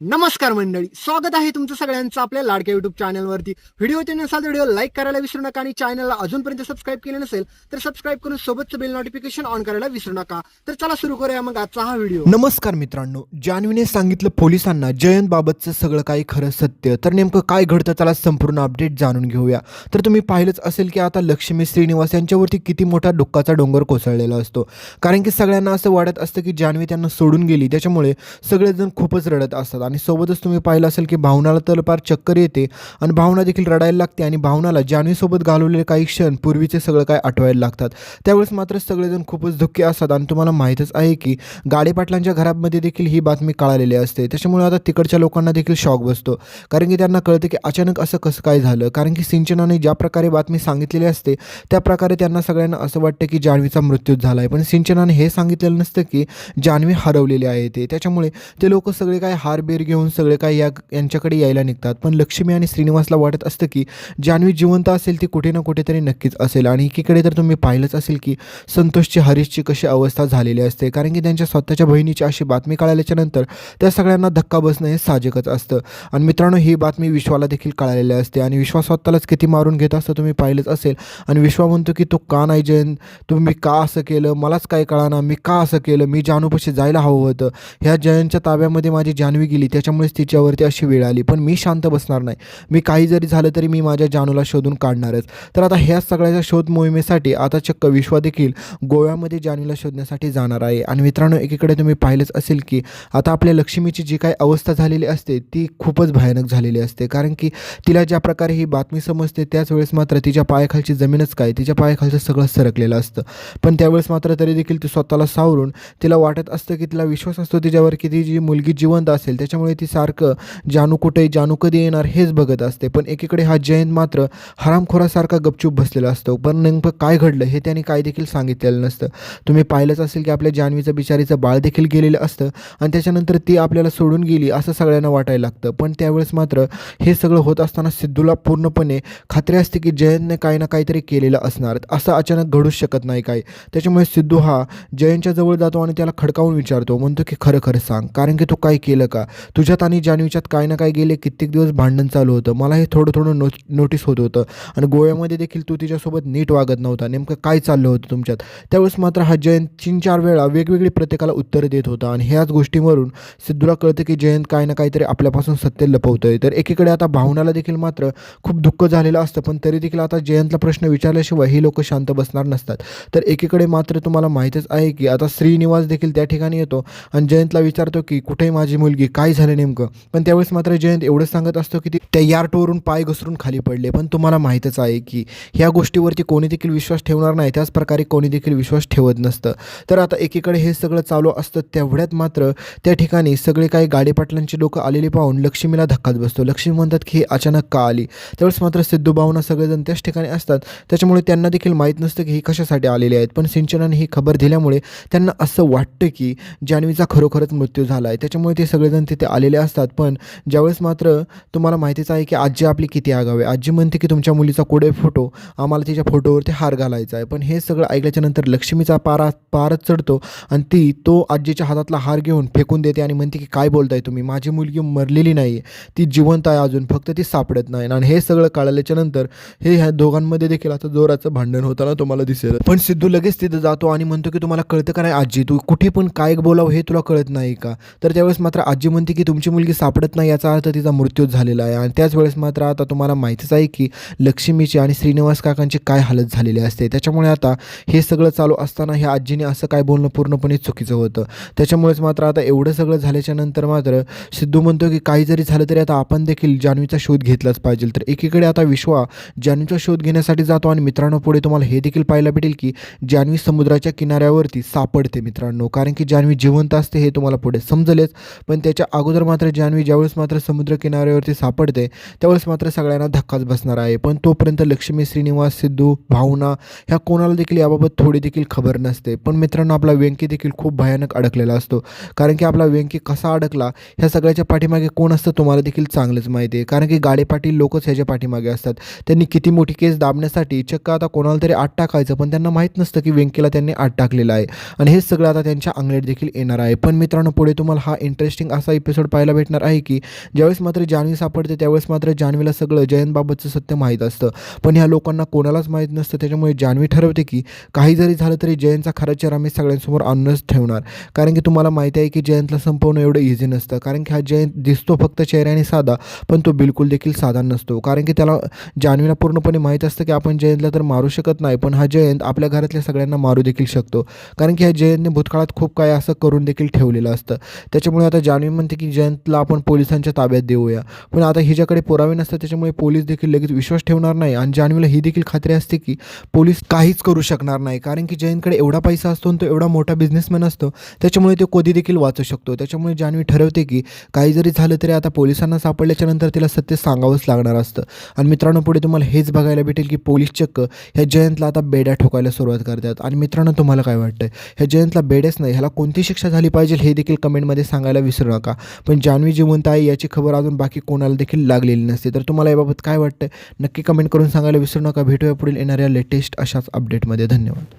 नमस्कार मंडळी स्वागत आहे तुमचं सगळ्यांचं आपल्या लाडक्या युट्यूब चॅनलवरती व्हिडिओ ते नसाल तर व्हिडिओ लाईक करायला विसरू नका आणि चॅनलला अजूनपर्यंत सबस्क्राईब केलं नसेल तर सबस्क्राईब करून सोबतचं बेल नोटिफिकेशन ऑन करायला विसरू नका. तर चला सुरू करूया मग आजचा हा व्हिडिओ. नमस्कार मित्रांनो जान्हवीने सांगितलं पोलिसांना जयंत बाबतचं सगळं काही खरं सत्य. तर नेमकं काय घडतं त्याला संपूर्ण अपडेट जाणून घेऊया. तर तुम्ही पाहिलंच असेल की आता लक्ष्मी श्रीनिवास यांच्यावरती किती मोठा डुक्काचा डोंगर कोसळलेला असतो. कारण की सगळ्यांना असं वाटत असतं की जान्हवी त्यांना सोडून गेली त्याच्यामुळे सगळेजण खूपच रडत असतात. आणि सोबतच तुम्ही पाहिलं असेल की भावनाला तर चक्कर येते आणि भावना देखील रडायला लागते आणि भावनाला जान्हवीसोबत घालवलेले काही क्षण पूर्वीचे सगळं काय आठवायला लागतात. त्यावेळेस मात्र सगळेजण खूपच धुके असतात आणि तुम्हाला माहीतच आहे की गाडे पाटलांच्या घरामध्ये देखील ही बातमी कळालेली असते. त्याच्यामुळे आता तिकडच्या लोकांना देखील शॉक बसतो. कारण की त्यांना कळतं की अचानक असं कसं काय झालं? कारण की सिंचनाने ज्या प्रकारे बातमी सांगितलेली असते त्या प्रकारे त्यांना सगळ्यांना असं वाटतं की जान्हवीचा मृत्यू झाला आहे पण सिंचनाने हे सांगितलेलं नसतं की जान्हवी हरवलेली आहे ते. त्याच्यामुळे ते लोक सगळे काय हारबेर घेऊन सगळे काय या यांच्याकडे यायला निघतात. पण लक्ष्मी आणि श्रीनिवासला वाटत असतं की जान्हवी जिवंत असेल ती कुठे ना कुठेतरी नक्कीच असेल. आणि एकीकडे तर तुम्ही पाहिलंच असेल की संतोषची हरीशची कशी अवस्था झालेली असते. कारण की त्यांच्या स्वतःच्या बहिणीची अशी बातमी कळाल्याच्या नंतर त्या सगळ्यांना धक्का बसणं हे साहजिकच असतं. आणि मित्रांनो ही बातमी विश्वाला देखील कळालेली असते. आणि विश्वा स्वतःलाच किती मारून घेत असतं तुम्ही पाहिलंच असेल. आणि विश्वा म्हणतो की तो का नाही जयंत तुम्ही का असं केलं? मलाच काय कळाना? मी का असं केलं? मी जानूपाशी जायला हवं होतं. ह्या जयंतच्या ताब्यामध्ये माझी जान्हवी गेली. त्याच्यामुळेच तिच्यावरती अशी वेळ आली. पण मी शांत बसणार नाही. मी काही जरी झालं तरी मी माझ्या जानूला शोधून काढणारच. तर आता ह्या सगळ्याच्या शोध मोहिमेसाठी आता चक्क विश्वा देखील गोव्यामध्ये जानूला शोधण्यासाठी जाणार आहे. आणि मित्रांनो एकीकडे तुम्ही पाहिलंच असेल की आता आपल्या लक्ष्मीची जी काही अवस्था झालेली असते ती खूपच भयानक झालेली असते. कारण की तिला ज्या प्रकारे ही बातमी समजते त्याच वेळेस मात्र तिच्या पायाखालची जमीनच काय तिच्या पायाखालचं सगळं सरकलेलं असतं. पण त्यावेळेस मात्र तरी देखील ती स्वतःला सावरून तिला वाटत असतं की तिला विश्वास असतो तिच्यावर की ती जी मुलगी जिवंत असेल त्याच्या त्याच्यामुळे ती सारखं जानू कुठे जानू कधी येणार हेच बघत असते. पण एकीकडे हा जयंत मात्र हरामखोरासारखा गपचूप बसलेला असतो. पण नेमकं काय घडलं हे त्याने काय देखील सांगितलेलं नसतं. तुम्ही पाहिलंच असेल की आपल्या जान्हवीचं बिचारीचं बाळ देखील गेलेलं असतं आणि त्याच्यानंतर ती आपल्याला सोडून गेली असं सगळ्यांना वाटायला लागतं. पण त्यावेळेस मात्र हे सगळं होत असताना सिद्धूला पूर्णपणे खात्री असते की जयंतने काही ना काहीतरी केलेलं असणार. असं अचानक घडूच शकत नाही काय त्याच्यामुळे सिद्धू हा जयंतच्या जवळ जातो आणि त्याला खडकावून विचारतो. म्हणतो की खरं खरं सांग. कारण की तू काय केलं का? तुझ्यात आणि जान्हवीच्यात काय ना काय गेले कित्येक दिवस भांडण चालू होतं. मला हे थोडं थोडं नो नोटीस होत होतं. आणि गोव्यामध्ये देखील तू तिच्यासोबत नीट वागत नव्हता. नेमकं काय चाललं होतं तुमच्यात? त्यावेळेस मात्र हा जयंत तीन चार वेळा वेगवेगळी प्रत्येकाला उत्तरं देत होता. आणि ह्याच गोष्टीवरून सिद्धूला कळतं की जयंत काय ना काहीतरी आपल्यापासून सत्य लपवतं आहे तर एकीकडे आता भावनाला देखील मात्र खूप दुःख झालेलं असतं. पण तरी देखील आता जयंतला प्रश्न विचारल्याशिवाय ही लोक शांत बसणार नसतात. तर एकीकडे मात्र तुम्हाला माहीतच आहे की आता श्रीनिवास देखील त्या ठिकाणी येतो. आणि जयंतला विचारतो की कुठे माझी मुलगी? काय झालं नेमकं. पण त्यावेळेस मात्र जयंत एवढंच सांगत असतो की त्या यार्टवरून पाय घसरून खाली पडले. पण तुम्हाला माहीतच आहे की ह्या गोष्टीवरती कोणी देखील विश्वास ठेवणार नाही. त्याच प्रकारे कोणी देखील विश्वास ठेवत नसतं. तर आता एकीकडे हे सगळं चालू असतं. तेवढ्यात मात्र त्या ठिकाणी सगळे काही गाडीपाटलांची लोकं आलेली पाहून लक्ष्मीला धक्काच बसतो. लक्ष्मी म्हणतात की अचानक का आली? त्यावेळेस मात्र सिद्धू भावना सगळेजण त्याच ठिकाणी असतात. त्याच्यामुळे त्यांना देखील माहीत नसतं की ही कशासाठी आलेली आहेत. पण सिंचनाने ही खबर दिल्यामुळे त्यांना असं वाटतं की जान्हवीचा खरोखरच मृत्यू झाला आहे त्याच्यामुळे ते सगळेजण ते तिथे आलेले असतात. पण ज्यावेळेस मात्र तुम्हाला माहितीच आहे की आजी आपली किती आगावे आजी म्हणते की तुमच्या मुलीचा कुठे फोटो आम्हाला तिच्या फोटोवरती हार घालायचा आहे. पण हे सगळं ऐकल्याच्यानंतर लक्ष्मीचा पारा पारच चढतो आणि ती तो आजीच्या हातातला हार घेऊन फेकून देते आणि म्हणते की काय बोलताय तुम्ही? माझी मुलगी मरलेली नाही आहे ती जिवंत आहे अजून फक्त ती सापडत नाही. आणि हे सगळं कळल्याच्यानंतर हे ह्या दोघांमध्ये देखील आता जोराचं भांडण होताना तुम्हाला दिसेल. पण सिद्धू लगेच तिथं जातो आणि म्हणतो की तुम्हाला कळतं का नाही आजी? तू कुठे पण काय बोलावं हे तुला कळत नाही का? तर त्यावेळेस मात्र आजी म्हणते की तुमची मुलगी सापडत नाही याचा अर्थ तिचा मृत्यू झालेला आहे. आणि त्याच वेळेस मात्र आता तुम्हाला माहितीच आहे की लक्ष्मीची आणि श्रीनिवास काकांची काय हालत झालेली असते. त्याच्यामुळे आता हे सगळं चालू असताना ह्या आजीने असं काय बोलणं पूर्णपणे चुकीचं होतं. त्याच्यामुळेच मात्र आता एवढं सगळं झाल्याच्यानंतर मात्र सिद्धू म्हणतो की काही जरी झालं तरी आता आपण देखील जान्हवीचा शोध घेतलाच पाहिजे तर एकीकडे आता विश्वा जान्हवीचा शोध घेण्यासाठी जातो आणि मित्रांनो पुढे तुम्हाला हे देखील पाहायला भेटेल की जान्हवी समुद्राच्या किनाऱ्यावरती सापडते मित्रांनो. कारण की जान्हवी जिवंत असते हे तुम्हाला पुढे समजलेच. पण त्याच्या अगोदर मात्र जान्हवी ज्यावेळेस मात्र समुद्र किनाऱ्यावरती सापडते त्यावेळेस मात्र सगळ्यांना धक्काच बसणार आहे. पण तोपर्यंत लक्ष्मी श्रीनिवास सिद्धू भावना ह्या कोणाला देखील याबाबत थोडी देखील खबर नसते. पण मित्रांनो आपला व्यंकी देखील खूप भयानक अडकलेला असतो. कारण की आपला व्यंकी कसा अडकला ह्या सगळ्याच्या पाठीमागे कोण असतं तुम्हाला देखील चांगलंच माहिती आहे. कारण की गाडेपाटील लोकच ह्याच्या पाठीमागे असतात. त्यांनी किती मोठी केस दाबण्यासाठी चक्क आता कोणाला तरी आट टाकायचं पण त्यांना माहीत नसतं की व्यंकीला त्यांनी आट टाकलेलं आहे. आणि हे सगळं आता त्यांच्या अंगलेट देखील येणार आहे. पण मित्रांनो पुढे तुम्हाला हा इंटरेस्टिंग असा एपिसोड पाहायला भेटणार आहे की ज्यावेळेस मात्र जान्हवी सापडते त्यावेळेस मात्र जान्हवीला सगळं जयंतबाबतचं सत्य माहीत असतं. पण ह्या लोकांना कोणालाच माहीत नसतं. त्याच्यामुळे जान्हवी ठरवते की काही जरी झालं तरी जयंतचा खरा चेहरा मी सगळ्यांसमोर आणूनच ठेवणार. कारण की तुम्हाला माहिती आहे की जयंतला संपवणं एवढं इझी नसतं. कारण की हा जयंत दिसतो फक्त चेहऱ्याने साधा पण तो बिलकुल देखील साधा नसतो. कारण की त्याला जान्हवीला पूर्णपणे माहीत असतं की आपण जयंतला तर मारू शकत नाही पण हा जयंत आपल्या घरातल्या सगळ्यांना मारू देखील शकतो. कारण की ह्या जयंतने भूतकाळात खूप काय असं करून देखील ठेवलेलं असतं. त्याच्यामुळे आता जान्हवी म्हणते की जयंतला आपण पोलिसांच्या ताब्यात देऊया. पण आता हिच्याकडे पुरावे नसतात त्याच्यामुळे पोलीस देखील लगेच विश्वास ठेवणार नाही. आणि जान्हवीला ही देखील खात्री असते की पोलीस काहीच करू शकणार नाही. कारण की जयंतकडे एवढा पैसा असतो आणि तो एवढा मोठा बिझनेसमॅन असतो त्याच्यामुळे तो कधी देखील वाचू शकतो. त्याच्यामुळे जान्हवी ठरवते की काही जरी झालं तरी आता पोलिसांना सापडल्याच्यानंतर तिला सत्य सांगावंच लागणार असतं. आणि मित्रांनो पुढे तुम्हाला हेच बघायला भेटेल की पोलीस चक्क ह्या जयंतला आता बेड्या ठोकायला सुरुवात करतात. आणि मित्रांनो तुम्हाला काय वाटतं ह्या जयंतला बेड्याच नाही ह्याला कोणती शिक्षा झाली पाहिजे हे देखील कमेंटमध्ये सांगायला विसरू नका. पण जान्हवी जिवंत आहे याची खबर अजून बाकी कोणाला देखील लागलेली नसते. तर तुम्हाला याबाबत काय वाटतं? नक्की कमेंट करून सांगायला विसरू नका. भेटूया पुढील येणाऱ्या लेटेस्ट अशाच अपडेटमध्ये धन्यवाद.